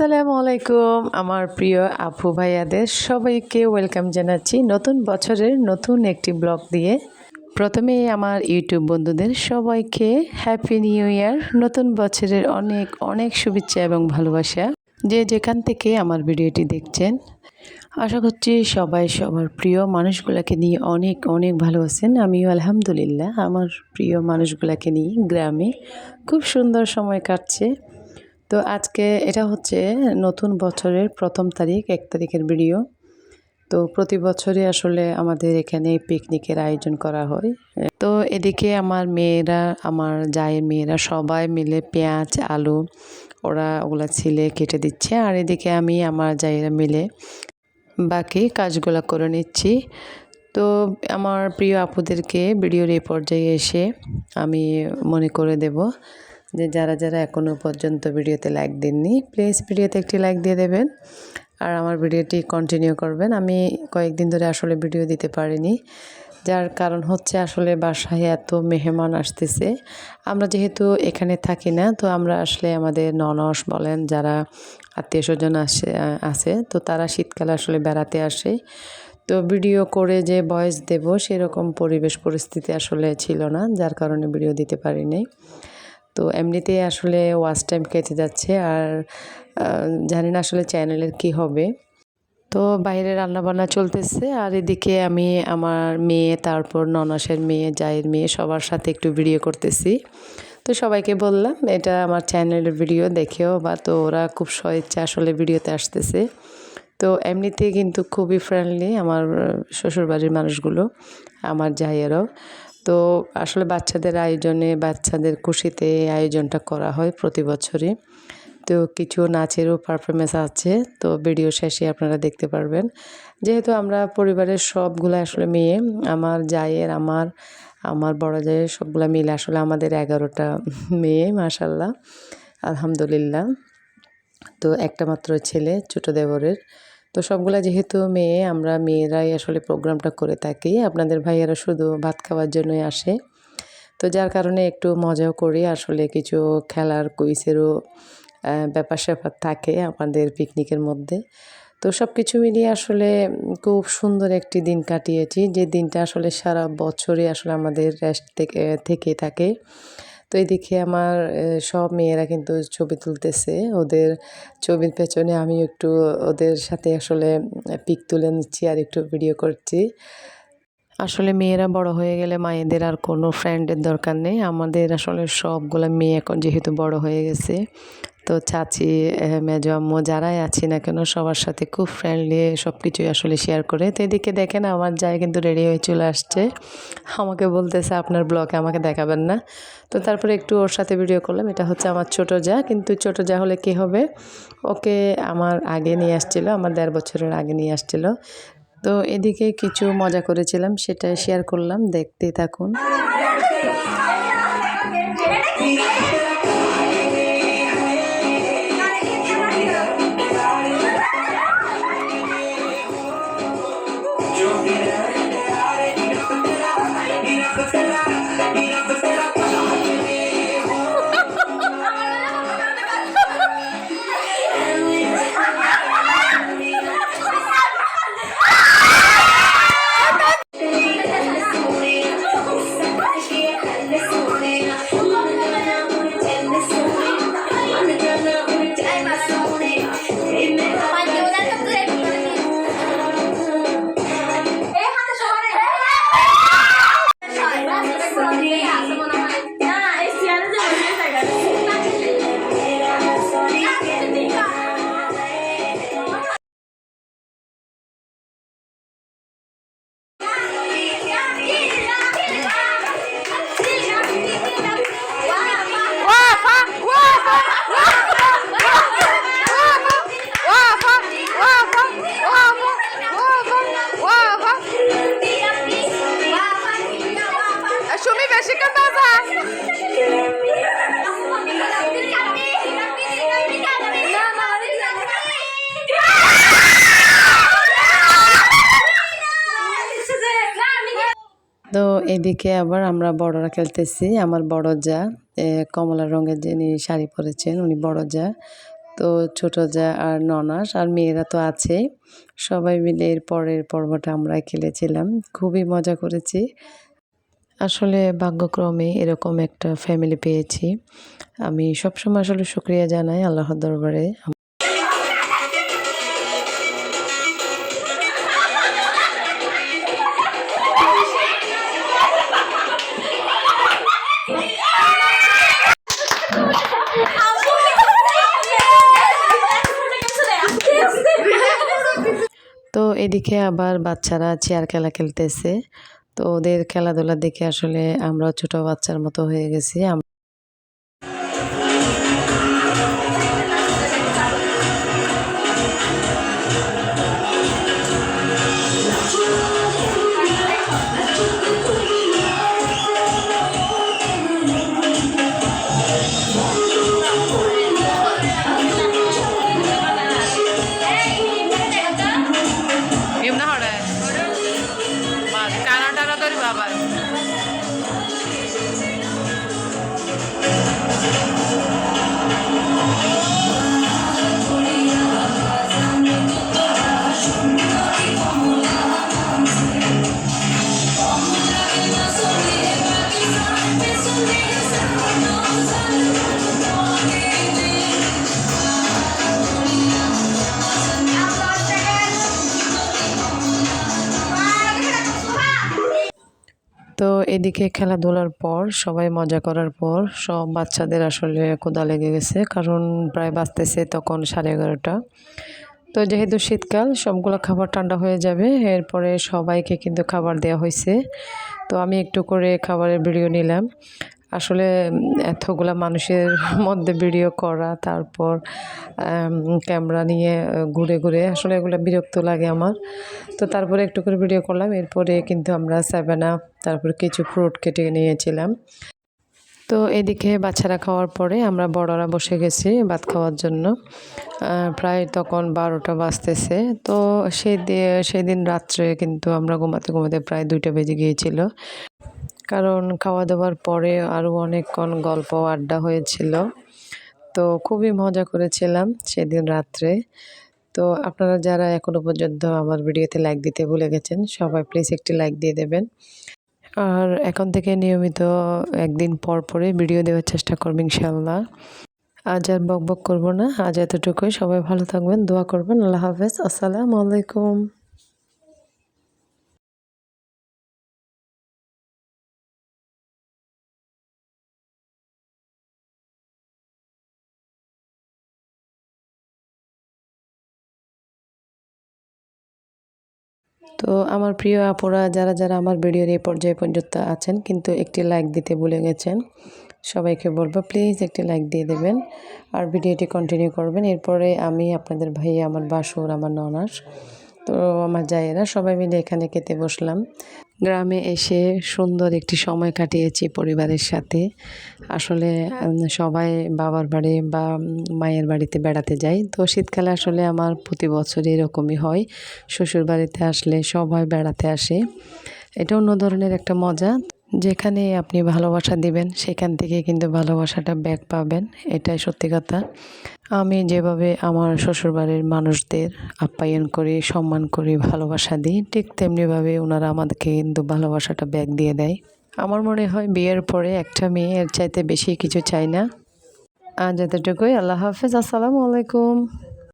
আসসালামু আলাইকুম, আমার প্রিয় আপু ভাইয়াদের সবাইকে ওয়েলকাম জানাচ্ছি নতুন বছরের নতুন একটি ব্লগ দিয়ে। প্রথমে আমার ইউটিউব বন্ধুদের সবাইকে হ্যাপি নিউ ইয়ার নতুন বছরের অনেক অনেক শুভেচ্ছা এবং ভালোবাসা। যে যেখান থেকে আমার ভিডিওটি দেখছেন, আশা করছি সবাই সবার প্রিয় মানুষগুলোকে নিয়ে অনেক অনেক ভালো আছেন। আমিও আলহামদুলিল্লাহ, আমার প্রিয় মানুষগুলোকে নিয়ে গ্রামে খুব সুন্দর সময় কাটছে। তো আজকে এটা হচ্ছে নতুন বছরের প্রথম তারিখ, এক তারিখের ভিডিও তো প্রতি বছরই আসলে আমাদের এখানে পিকনিকের আয়োজন করা হয়। তো এদিকে আমার মেয়েরা, আমার জায়ের মেয়েরা সবাই মিলে পেঁয়াজ, আলু ওরা ওগুলা ছিলে, কেটে দিচ্ছে। আর এদিকে আমি, আমার জায়েরা মিলে বাকি কাজগুলো করে নিচ্ছি। তো আমার প্রিয় আপুদেরকে ভিডিওর এই পর্যায়ে এসে আমি মনে করে দেব যে যারা যারা এখনও পর্যন্ত ভিডিওতে লাইক দেননি প্লিজ ভিডিওতে একটি লাইক দিয়ে দেবেন। আর আমার ভিডিওটি কন্টিনিউ করবেন। আমি কয়েকদিন ধরে আসলে ভিডিও দিতে পারিনি। যার কারণ হচ্ছে আসলে বাসায় এত মেহমান আসতেছে। আমরা যেহেতু এখানে থাকি না, তো আমরা আসলে আমাদের ননস বলেন, যারা আত্মীয় স্বজন আসে, আছে, তো তারা শীতকালে আসলে বেড়াতে আসে। তো ভিডিও করে যে ভয়েস দেব, সেরকম পরিবেশ, পরিস্থিতি আসলে ছিল না, যার কারণে ভিডিও দিতে পারিনি। তো এমনিতেই আসলে ওয়াচ টাইম কেটে যাচ্ছে আর জানি না আসলে চ্যানেলের কি হবে। তো বাইরে রান্নাবান্না চলতেছে আর এদিকে আমি আমার মেয়ে, তারপর ননাসের মেয়ে, জায়ের মেয়ে সবার সাথে একটু ভিডিও করতেছি। তো সবাইকে বললাম, এটা আমার চ্যানেলের ভিডিও দেখেও বা তো ওরা খুব স্বেচ্ছা আসলে ভিডিওতে আসতেছে। তো এমনিতে কিন্তু খুবই ফ্রেন্ডলি আমার শ্বশুরবাড়ির মানুষগুলো, আমার জায়েরও। তো আসলে বাচ্চাদের আয়োজনে, বাচ্চাদের খুশিতে আয়োজনটা করা হয় প্রতি বছরই। তো কিছু নাচেরও পারফরমেন্স আছে, তো ভিডিও শেষে আপনারা দেখতে পারবেন। যেহেতু আমরা পরিবারের সবগুলো আসলে মেয়ে, আমার জায়ের, আমার আমার বড় জায়ের সবগুলো মিলে আসলে আমাদের এগারোটা মেয়ে মাশাল্লাহ আলহামদুলিল্লাহ। তো একটা মাত্র ছেলে, ছোটো দেবরের। তো সবগুলা যেহেতু মেয়ে, আমরা মেয়েরাই আসলে প্রোগ্রামটা করে থাকি। আপনাদের ভাইয়ারা শুধু ভাত খাওয়ার জন্যই আসে। তো যার কারণে একটু মজাও করি। আসলে কিছু খেলার কুইসেরও ব্যাপার স্যাপার থাকে আমাদের পিকনিকের মধ্যে। তো সব কিছু মিলিয়ে আসলে খুব সুন্দর একটি দিন কাটিয়েছি। যে দিনটা আসলে সারা বছরই আসলে আমাদের রেস্ট থেকে থেকে থাকে। তো এদিকে আমার সব মেয়েরা কিন্তু ছবি তুলতেছে। ওদের ছবির পেছনে আমি একটু ওদের সাথে আসলে পিক তুলে নিচ্ছি আর একটু ভিডিও করছি। আসলে মেয়েরা বড় হয়ে গেলে মায়েদের আর কোনো ফ্রেন্ডের দরকার নেই। আমাদের আসলে সবগুলো মেয়ে এখন যেহেতু বড় হয়ে গেছে তো চাচি মেজো আম্মু যারাই আছি না কেন সবার সাথে খুব ফ্রেন্ডলি সব কিছুই আসলে শেয়ার করে তো এদিকে দেখেন আমার যাই কিন্তু রেডি হয়ে চলে আসছে আমাকে বলতেছে আপনার ব্লগে আমাকে দেখাবেন না তো তারপরে একটু ওর সাথে ভিডিও করলাম এটা হচ্ছে আমার ছোট যা কিন্তু ছোট যা হলে কি হবে ওকে আমার আগে নিয়ে আসছিল আমার দেড় বছরের আগে নিয়ে আসছিল তো এদিকে কিছু মজা করেছিলাম সেটা শেয়ার করলাম দেখতে থাকুন Sunday. তো এদিকে আবার আমরা বড়রা খেলতেছি, আমার বড় যা কমলা রঙের যিনি শাড়ি পরেছেন উনি বড় যা, তো ছোট যা আর ননাস আর মেয়েরা তো আছে। সবাই মিলে এর পরের পর্বটা আমরা খেলেছিলাম, খুবই মজা করেছি। আসলে ভাগ্যক্রমে এরকম একটা ফ্যামিলি পেয়েছি। আমি সবসময় আসলে শুক্রিয়া জানাই আল্লাহর দরবারে। এদিকে আবার বাচ্চারা চেয়ার খেলা খেলতেছে। তো ওদের খেলাধুলা দেখে আসলে আমরা ছোট বাচ্চার মতো হয়ে গেছি। এদিকে খেলাধুলার পর, সবাই মজা করার পর, সব বাচ্চাদের আসলে কোদা লেগে গেছে, কারণ প্রায় বাঁচতেছে তখন সাড়ে এগারোটা। তো যেহেতু শীতকাল, সবগুলো খাবার ঠান্ডা হয়ে যাবে, এরপরে সবাইকে কিন্তু খাবার দেওয়া হয়েছে। তো আমি একটু করে খাবারের ভিডিও নিলাম। আসলে এতগুলা মানুষের মধ্যে ভিডিও করা, তারপর ক্যামেরা নিয়ে ঘুরে ঘুরে, আসলে এগুলো বিরক্ত লাগে আমার। তো তারপরে একটু করে ভিডিও করলাম, এরপরে কিন্তু আমরা সেভেন আপ তারপরে কিছু ফ্রুট কেটে নিয়েছিলাম। তো এদিকে বাচ্চারা খাওয়ার পরে আমরা বড়রা বসে গেছি ভাত খাওয়ার জন্য। প্রায় তখন বারোটা বাজতেছে। তো সেদিন সেদিন রাত্রে কিন্তু আমরা ঘুমাতে ঘুমাতে প্রায় দুইটা বেজে গিয়েছিল। কারণ খাওয়া দাওয়ার পরে আরও অনেকক্ষণ গল্প আড্ডা হয়েছিল। তো খুবই মজা করেছিলাম সেদিন রাত্রে। তো আপনারা যারা এখনও পর্যন্ত আমার ভিডিওতে লাইক দিতে ভুলে গেছেন, সবাই প্লিজ একটি লাইক দিয়ে দেবেন। আর এখন থেকে নিয়মিত একদিন পর পরে ভিডিও দেওয়ার চেষ্টা করবেন ইনশাল্লাহ আজ আর বক বক করব না, আজ এতটুকুই। সবাই ভালো থাকবেন, দোয়া করবেন। আল্লাহ হাফেজ। আসসালামু আলাইকুম। তো আমার প্রিয় আপুরা, যারা যারা আমার ভিডিওর এই পর্যায়ে পর্যন্ত আছেন, কিন্তু একটি লাইক দিতে ভুলে গেছেন, সবাইকে বলব প্লিজ একটি লাইক দিয়ে দেবেন আর ভিডিওটি কন্টিনিউ করবেন। এরপরে আমি আপনাদের ভাই আমার বাসুর, আমার ননাস, তো আমার জায়েরা সবাই মিলে এখানে খেতে বসলাম। গ্রামে এসে সুন্দর একটি সময় কাটিয়েছি পরিবারের সাথে। আসলে সবাই বাবার বাড়ি বা মায়ের বাড়িতে বেড়াতে যাই। তো শীতকালে আসলে আমার প্রতি বছর এরকমই হয়। শ্বশুর বাড়িতে আসলে সবাই বেড়াতে আসে। এটা অন্য ধরনের একটা মজা। যেখানে আপনি ভালোবাসা দিবেন, সেখান থেকে কিন্তু ভালোবাসাটা ব্যাক পাবেন। এটাই সত্যি কথা। আমি যেভাবে আমার শ্বশুরবাড়ির মানুষদের আপ্যায়ন করি, সম্মান করি, ভালোবাসা দিই, ঠিক তেমনিভাবে ওনারা আমাদেরকে কিন্তু ভালোবাসাটা ব্যাক দিয়ে দেয়। আমার মনে হয় বিয়ের পরে একটা মেয়ে এর চাইতে বেশি কিছু চাই না। আজ এতটুকুই। আল্লাহ হাফেজ। আসসালামু আলাইকুম।